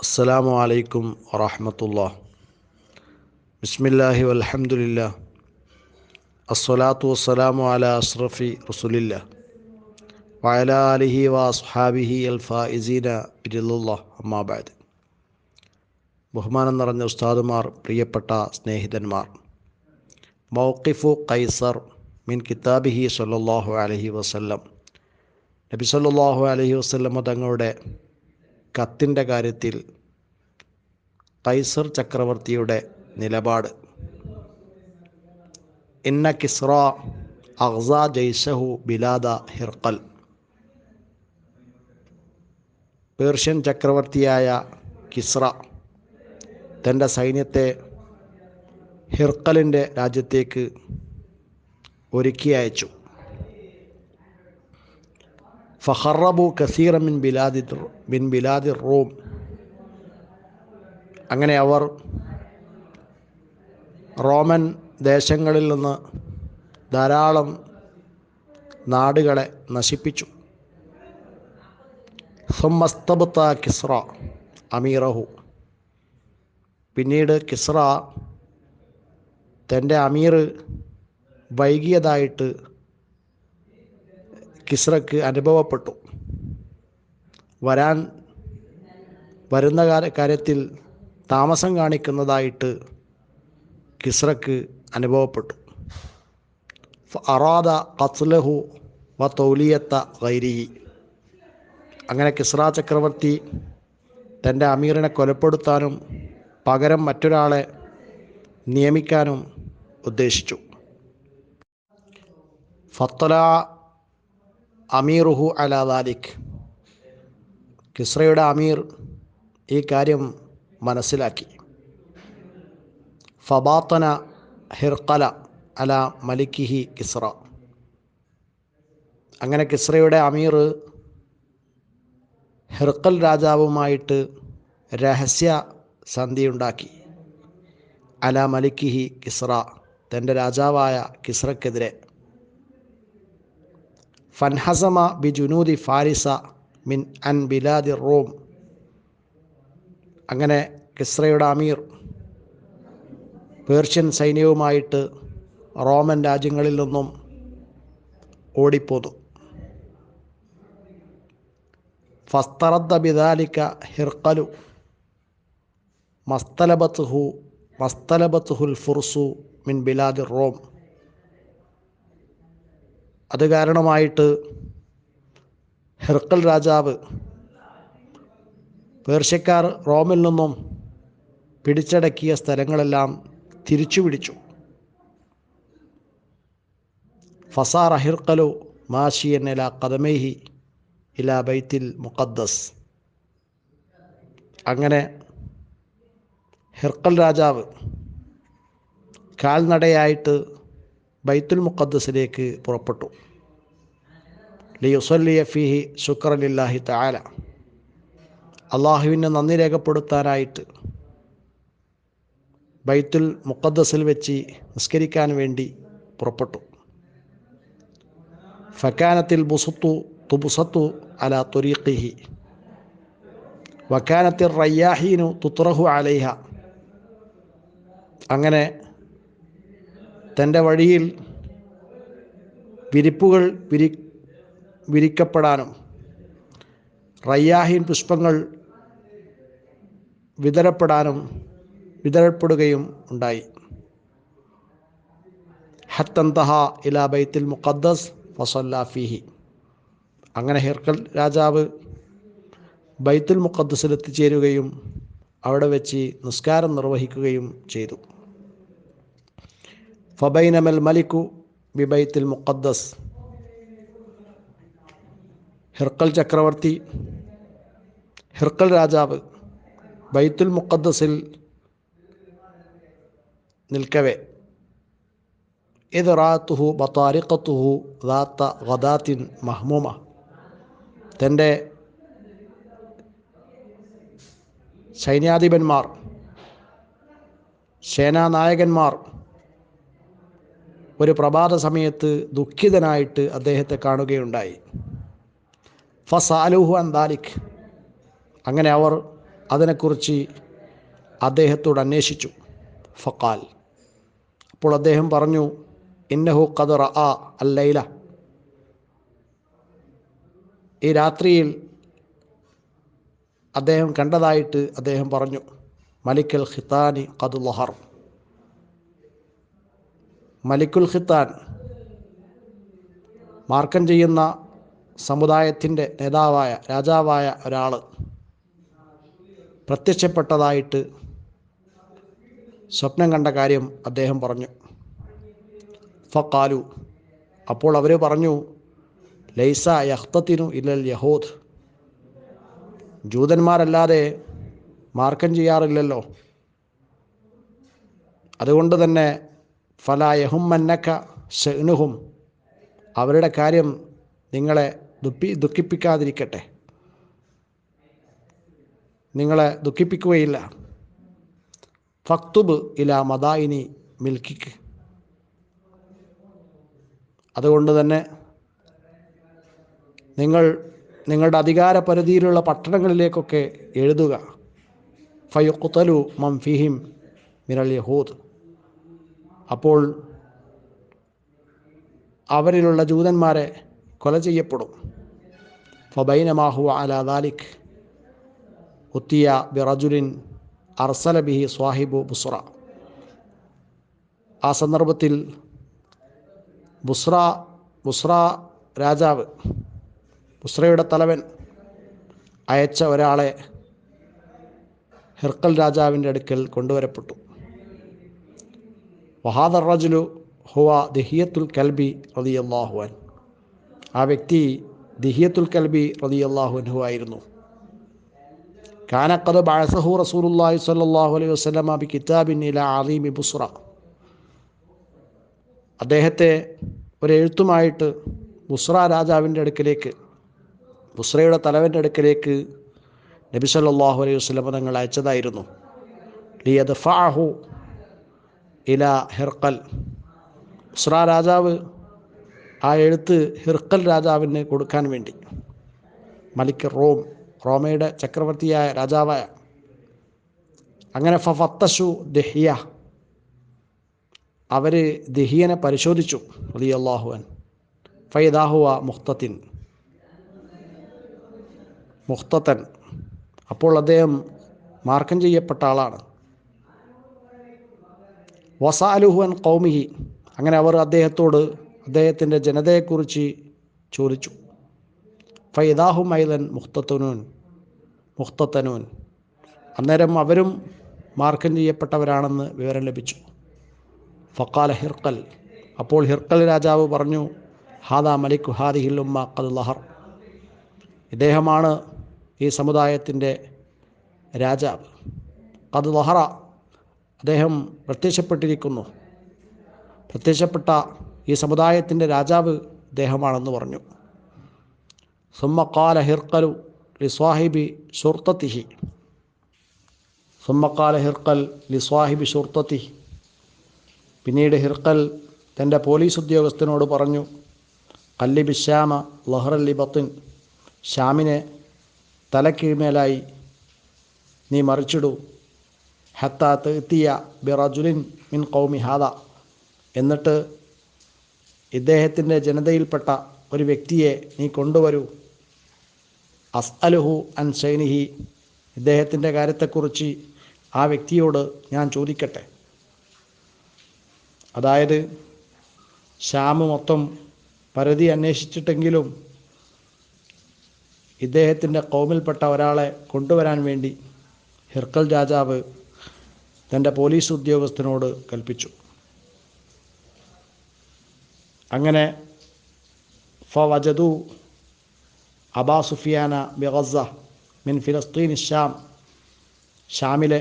അസ്സലാമു അലൈക്കും വറഹമത്തുള്ള ബിസ്മില്ലാഹി വൽഹംദുലില്ല അസ്സലാത്തു വസ്സലാമു അല അഷ്റഫി റസുലില്ല വയല അലിഹി വസ്ഹാബിഹി അൽ ഫായിസീന ബിരുല്ല അമ്മാബാദ് ബഹുമാനം നിറഞ്ഞ ഉസ്താദുമാർ പ്രിയപ്പെട്ട സ്നേഹിതന്മാർ മൗക്കിഫു കൈസർ മിൻ കിതാബിഹി സല്ലാഹു അലഹി വസല്ലം നബി സല്ലാഹു അലഹി വസ്ല്ലം തങ്ങളുടെ കത്തിന്റെ കാര്യത്തിൽ കൈസർ ചക്രവർത്തിയുടെ നിലപാട്. ഇന്ന കിസ്ര അഹ്സ ജയ്സഹു ബിലാദ ഹിർക്കൽ പേർഷ്യൻ ചക്രവർത്തിയായ കിസ്ര തന്റെ സൈന്യത്തെ ഹിർക്കലിന്റെ രാജ്യത്തേക്ക് ഒരുക്കി അയച്ചു. ഫഹറബു കസീറ മിൻ ബിലാദി മിൻ ബിലാദി റോം അങ്ങനെ അവർ റോമൻ ദേശങ്ങളിൽ നിന്ന് ധാരാളം നാടുകളെ നശിപ്പിച്ചു. സുമസ്തബത്ത കിസ്ര അമീറഹു പിന്നീട് കിസ്ര തന്റെ അമീർ വൈകിയതായിട്ട് കിസ്രക്ക് അനുഭവപ്പെട്ടു. വരാൻ വരുന്ന കാര്യത്തിൽ താമസം കാണിക്കുന്നതായിട്ട് കിസ്രക്ക് അനുഭവപ്പെട്ടു. അറാദ കത്ലഹു വ തൗലിയത്ത ഗൈരിഹി അങ്ങനെ കിസ്ര ചക്രവർത്തി തന്റെ അമീറിനെ കൊലപ്പെടുത്താനും പകരം മറ്റൊരാളെ നിയമിക്കാനും ഉദ്ദേശിച്ചു. ഫത്തല അമീറുഹു അല ദാലിഖ് കിസ്രയുടെ അമീർ ഈ കാര്യം മനസ്സിലാക്കി. ഫബാത്തന ഹിർക്കല അല മലിക്കിഹി കിസ്ര അങ്ങനെ കിസ്രയുടെ അമീർ ഹിർക്കൽ രാജാവുമായിട്ട് രഹസ്യ സന്ധിയുണ്ടാക്കി അല മലിക്കിഹി കിസ്ര തന്റെ രാജാവായ കിസ്രക്കെതിരെ ഫൻഹസമ ബി ജുനൂദി ഫാരിസ മിൻ അൻ ബിലാദി റോം. അങ്ങനെ കിസ്രയുടെ അമീർ പേർഷ്യൻ സൈന്യവുമായിട്ട് റോമൻ രാജ്യങ്ങളിൽ നിന്നും ഓടിപ്പോന്നു. ഫസ്തറദ്ദ ബിദാലിക്ക ഹിർക്കലു മസ്തലബത്ത് ഹു മസ്തലബത്ത് ഹുൽ ഫുർസു മിൻ ബിലാദി റോം. അത് കാരണമായിട്ട് ഹെർക്കൽ രാജാവ് പേർഷ്യക്കാർ റോമിൽ നിന്നും പിടിച്ചടക്കിയ സ്ഥലങ്ങളെല്ലാം തിരിച്ചു പിടിച്ചു. ഫസാർ അഹിർക്കലു മാഷിയൻ ഇല കദമേഹി ഇല ബൈത്തിൽ മുഖദ്ദസ്. അങ്ങനെ ഹിർക്കൽ രാജാവ് കാൽനടയായിട്ട് ബൈത്തുൽ മുഖദ്ദസിലേക്ക് പുറപ്പെട്ടു. ലിയുസല്ലിയ ഫിഹി ശുക്രലില്ലാഹി താല അള്ളാഹുവിനെ നന്ദി രേഖപ്പെടുത്താനായിട്ട് ബൈത്തുൽ മുഖദ്ദസിൽ വെച്ച് നിസ്കരിക്കാൻ വേണ്ടി പുറപ്പെട്ടു. ഫക്കാനത്തിൽ ബുസുത്തു തുബുസത്തു അല തുരീഖിഹി. വക്കാനത്തിൽ റയ്യാഹീനു തുത്രഹു അലൈഹ. അങ്ങനെ തന്റെ വഴിയിൽ വിരിപ്പുകൾ വിരി വിരിക്കപ്പെടാനും റയ്യാഹിൻ പുഷ്പങ്ങൾ വിതരപ്പെടാനും വിതരപ്പെടുകയും ഉണ്ടായി. ഹത്തന്തഹ ഇലാ ബൈത്തിൽ മുഖദ്ദസ് ഫസല്ലാഫിഹി അങ്ങനെ ഹിർക്കൽ രാജാവ് ബൈത്തുൽ മുഖദ്ദസിൽ എത്തിച്ചേരുകയും അവിടെ വെച്ച് നിസ്കാരം നിർവഹിക്കുകയും ചെയ്തു. ഫബൈനമൽ മലിക്കു ബിബൈത്തിൽ മുഖദ്ദസ് ഹിർക്കൽ ചക്രവർത്തി ഹിർക്കൽ രാജാവ് ബൈത്തുൽ മുഖദ്ദസിൽ നിൽക്കവേ ഇത് റാത്തുഹു ബത്താരിക്കത്തുഹു ദാത്ത ഗദാത്തിൻ മഹ്മൂമ തന്റെ സൈന്യാധിപന്മാർ സേനാനായകന്മാർ ഒരു പ്രഭാത സമയത്ത് ദുഃഖിതനായിട്ട് അദ്ദേഹത്തെ കാണുകയുണ്ടായി. ഫസാലുഹു അന്താലിഖ് അങ്ങനെ അവർ അതിനെക്കുറിച്ച് അദ്ദേഹത്തോട് അന്വേഷിച്ചു. ഫക്കാൽ അപ്പോൾ അദ്ദേഹം പറഞ്ഞു ഇന്നഹു ഖദർ ആ അല്ലൈല ഈ രാത്രിയിൽ അദ്ദേഹം കണ്ടതായിട്ട് അദ്ദേഹം പറഞ്ഞു മലിക്കൽ ഖിത്താനി ഖദ് ലഹർ. മലിക്കുൽ ഖിത്താൻ മാർക്കം ചെയ്യുന്ന സമുദായത്തിന്റെ നേതാവായ രാജാവായ ഒരാൾ പ്രത്യക്ഷപ്പെട്ടതായിട്ട് സ്വപ്നം കണ്ട കാര്യം അദ്ദേഹം പറഞ്ഞു. ഫക്കാലു അപ്പോൾ അവർ പറഞ്ഞു ലൈസ യഹ്തത്തിനു ഇല്ലൽ യഹൂദ്. ജൂതന്മാരല്ലാതെ മാർക്കം ചെയ്യാറില്ലല്ലോ. അതുകൊണ്ട് തന്നെ ഫല യഹുമ്മന്നക്ക ഷെനുഹും അവരുടെ കാര്യം നിങ്ങളെ ദുപ്പി ദുഃഖിപ്പിക്കാതിരിക്കട്ടെ. നിങ്ങളെ ദുഃഖിപ്പിക്കുകയില്ല. ഫക്തുബ് ഇല മദായിനി മിൽക്കിക്ക്. അതുകൊണ്ട് തന്നെ നിങ്ങൾ നിങ്ങളുടെ അധികാര പരിധിയിലുള്ള പട്ടണങ്ങളിലേക്കൊക്കെ എഴുതുക. ഫയുക്കുത്തലു മംഫിഹിം മിനൽ യഹൂദ്. അപ്പോൾ അവരിലുള്ള ജൂതന്മാരെ കൊല ചെയ്യപ്പെടും. ഫബൈനമാഹു അല ദാലിഖ് ഉത്തിയ ബിറജുലിൻ അർസല ബിഹി സ്വാഹിബു ബുസ്ര ആ സന്ദർഭത്തിൽ ബുസ്ര ബുസ്ര രാജാവ് ബുസ്രയുടെ തലവൻ അയച്ച ഒരാളെ ഹിർക്കൽ രാജാവിന്റെ അടുക്കൽ കൊണ്ടുവരപ്പെട്ടു. വഹാദർ റജുലു ഹുവ ദിഹിയത്തുൽ കൽബി റതിയല്ലാഹുവൻ ആ വ്യക്തി ദിഹിയത്തുൽ കൽബി റതിയല്ലാഹുൻഹു ആയിരുന്നു. കാനക്കത് ബാസഹു റസൂലുല്ലാഹി സ്വല്ലല്ലാഹു അലൈഹി വസ്ലമ ബി കിതാബിൻ ഇല അലീമി ബുസ്ര അദ്ദേഹത്തെ ഒരു എഴുത്തുമായിട്ട് ബുസ്ര രാജാവിന്റെ അടുക്കലേക്ക് ബുസ്രയുടെ തലവന്റെ അടുക്കലേക്ക് നബി സല്ലല്ലാഹു അലൈഹി വസ്ലമ തങ്ങൾ അയച്ചതായിരുന്നു. ലിയദ്ഫഅഹു ഇല ഹിർക്കൽ ബുസ്ര രാജാവ് ആ എഴുത്ത് ഹിർക്കൽ രാജാവിന് കൊടുക്കാൻ വേണ്ടി. മലിക് റോം റോമയുടെ ചക്രവർത്തിയായ രാജാവായ. അങ്ങനെ ഫത്തഷു ദഹിയ. അവർ ദഹിയനെ പരിശോധിച്ചു അലി അള്ളാഹുവൻ ഫൈദാഹുവ മുഖ്തത്തിൻ മുഖ്തത്തൻ അപ്പോൾ അദ്ദേഹം മാർക്കം ചെയ്യപ്പെട്ട ആളാണ്. വസാലുഹുവൻ കൗമിഹി അങ്ങനെ അവർ അദ്ദേഹത്തോട് അദ്ദേഹത്തിന്റെ ജനതയെക്കുറിച്ച് ചോദിച്ചു. ഫൈദാഹു മൈലൻ മുഖ്തത്തനൂൻ മുഖ്തത്തനൂൻ അന്നേരം അവരും മാർക്കം ചെയ്യപ്പെട്ടവരാണെന്ന് വിവരം ലഭിച്ചു. ഫക്കാല ഹിർക്കൽ അപ്പോൾ ഹിർക്കൽ രാജാവ് പറഞ്ഞു ഹാദാ മലിക് ഹാദിഹിൽ ഉമ്മ ലഹർ. ഇദ്ദേഹമാണ് ഈ സമുദായത്തിന്റെ രാജാവ്. ഖദ് ലഹറ അദ്ദേഹം പ്രത്യക്ഷപ്പെട്ടിരിക്കുന്നു. പ്രത്യക്ഷപ്പെട്ട ഈ സമുദായത്തിന്റെ രാജാവ് അദ്ദേഹമാണെന്ന് പറഞ്ഞു. സുമ്മക്കാല ഹിർക്കലു ലിസ്വാഹിബി ഷുർത്തത്തിഹി സുമ്മക്കാല ഹിർക്കൽ ലിസ്വാഹിബി ഷുർത്തത്തി പിന്നീട് ഹിർക്കൽ തന്റെ പോലീസ് ഉദ്യോഗസ്ഥനോട് പറഞ്ഞു കല്ലി ബിശ്യാമ ലഹ്റല്ലി ബത്തിൻ. ശ്യാമിനെ തലക്കീഴ്മേലായി നീ മറിച്ചിടൂ. ഹത്ത എത്തിയ ബിറജുലിൻ മിൻ കൗമി ഹാദ. എന്നിട്ട് ഇദ്ദേഹത്തിന്റെ ജനതയിൽപ്പെട്ട ഒരു വ്യക്തിയെ നീ കൊണ്ടുവരൂ. അസ് അലുഹു അൻ സൈനിഹി ഇദ്ദേഹത്തിന്റെ കാര്യത്തെക്കുറിച്ച് ആ വ്യക്തിയോട് ഞാൻ ചോദിക്കട്ടെ. അതായത് ശ്യാമ് മൊത്തം പരതി അന്വേഷിച്ചിട്ടെങ്കിലും ഇദ്ദേഹത്തിന്റെ കോമിൽപ്പെട്ട ഒരാളെ കൊണ്ടുവരാൻ വേണ്ടി ഹിർക്കൽ രാജാവ് തന്റെ പോലീസ് ഉദ്യോഗസ്ഥനോട് കൽപ്പിച്ചു. അങ്ങനെ ഫവജദു അബാ സുഫിയാന ബിഗസ മിൻ ഫിലസ്തീൻ ഷാം ഷാമിലെ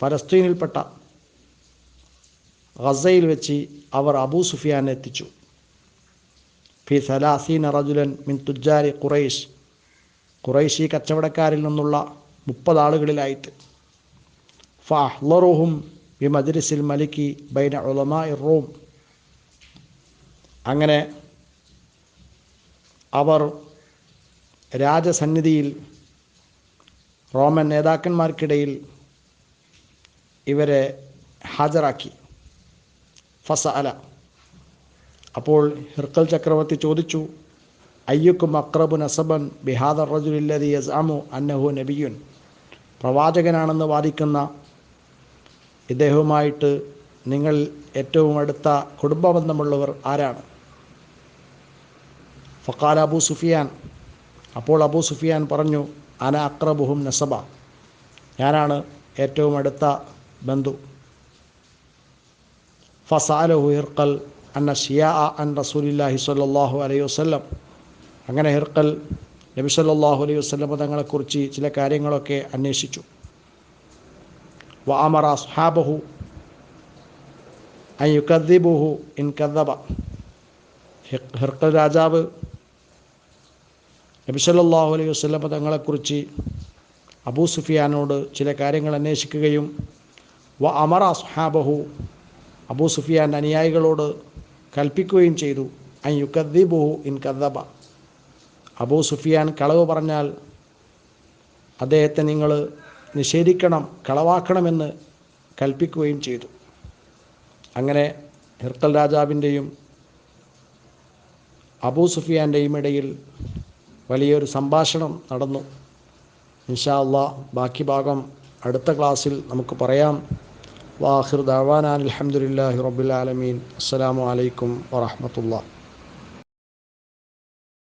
ഫലസ്തീനിൽപ്പെട്ട ഗസയിൽ വെച്ച് അവർ അബൂ സുഫിയാനെ എത്തിച്ചു. ഫി സലാസീന റജുലൻ മിൻ തുജാരി ഖുറൈഷ് ഖുറൈഷി കച്ചവടക്കാരിൽ നിന്നുള്ള മുപ്പത് ആളുകളിലായിട്ട്. ഫഹ്ലറുഹും ബി മജ്ലിസിൽ മലിക്കി ബൈന ഉലമാ റൂം അങ്ങനെ അവർ രാജസന്നിധിയിൽ റോമൻ നേതാക്കന്മാർക്കിടയിൽ ഇവരെ ഹാജരാക്കി. ഫസ അല അപ്പോൾ ഹിർക്കൽ ചക്രവർത്തി ചോദിച്ചു അയ്യുക്കും അക്രബു നസബൻ ബിഹാദർ റജുലില്ലതി യസാമു അന്നഹു നബിയുൻ? പ്രവാചകനാണെന്ന് വാദിക്കുന്ന ഇദ്ദേഹവുമായിട്ട് നിങ്ങൾ ഏറ്റവും അടുത്ത കുടുംബബന്ധമുള്ളവർ ആരാണ്? ഫക്കാൽ അബൂ സുഫിയാൻ. അപ്പോൾ അബൂ സുഫിയാൻ പറഞ്ഞു അന അക്രബുഹും നസബ. ഞാനാണ് ഏറ്റവും അടുത്ത ബന്ധു. ഫസാലഹു ഹിർക്കൽ അന്ന ഷിയാ അൻ റസൂലില്ലാഹി സ്വല്ലല്ലാഹു അലൈഹി വസ്ലം അങ്ങനെ ഹിർക്കൽ നബി സല്ലാഹു അലൈഹി വസ്ലം തങ്ങളെക്കുറിച്ച് ചില കാര്യങ്ങളൊക്കെ അന്വേഷിച്ചു. വഅമറ അസ്ഹാബഹു അൻ യുക്കദ്ദിബുഹു ഇൻ കദ്ദബ ഹിർക്കൽ രാജാവ് നബി സല്ലല്ലാഹു അലൈഹി വസ്ലം തങ്ങളെക്കുറിച്ച് അബൂ സുഫിയാനോട് ചില കാര്യങ്ങൾ അന്വേഷിക്കുകയും വ അമറ അസ്ഹാബഹു അബൂ സുഫിയാൻ അനുയായികളോട് കൽപ്പിക്കുകയും ചെയ്തു. അൻ യുക്കദ്ദീബുഹു ഇൻ കദ്ദബ. അബൂ സുഫിയാൻ കളവ് പറഞ്ഞാൽ അദ്ദേഹത്തെ നിങ്ങൾ നിഷേധിക്കണം കളവാക്കണമെന്ന് കൽപ്പിക്കുകയും ചെയ്തു. അങ്ങനെ ഹിർക്കൽ രാജാവിന്റെയും അബൂ സുഫിയാന്റെയും ഇടയിൽ വലിയൊരു സംഭാഷണം നടന്നു. ഇൻഷാ അള്ളാ ബാക്കി ഭാഗം അടുത്ത ക്ലാസ്സിൽ നമുക്ക് പറയാം. വാഹിർ ദവാനാൻ അലഹമുല്ലാഹി റബുലാലമീൻ അസ്സലാമു അലൈക്കും വറഹമത്തുള്ള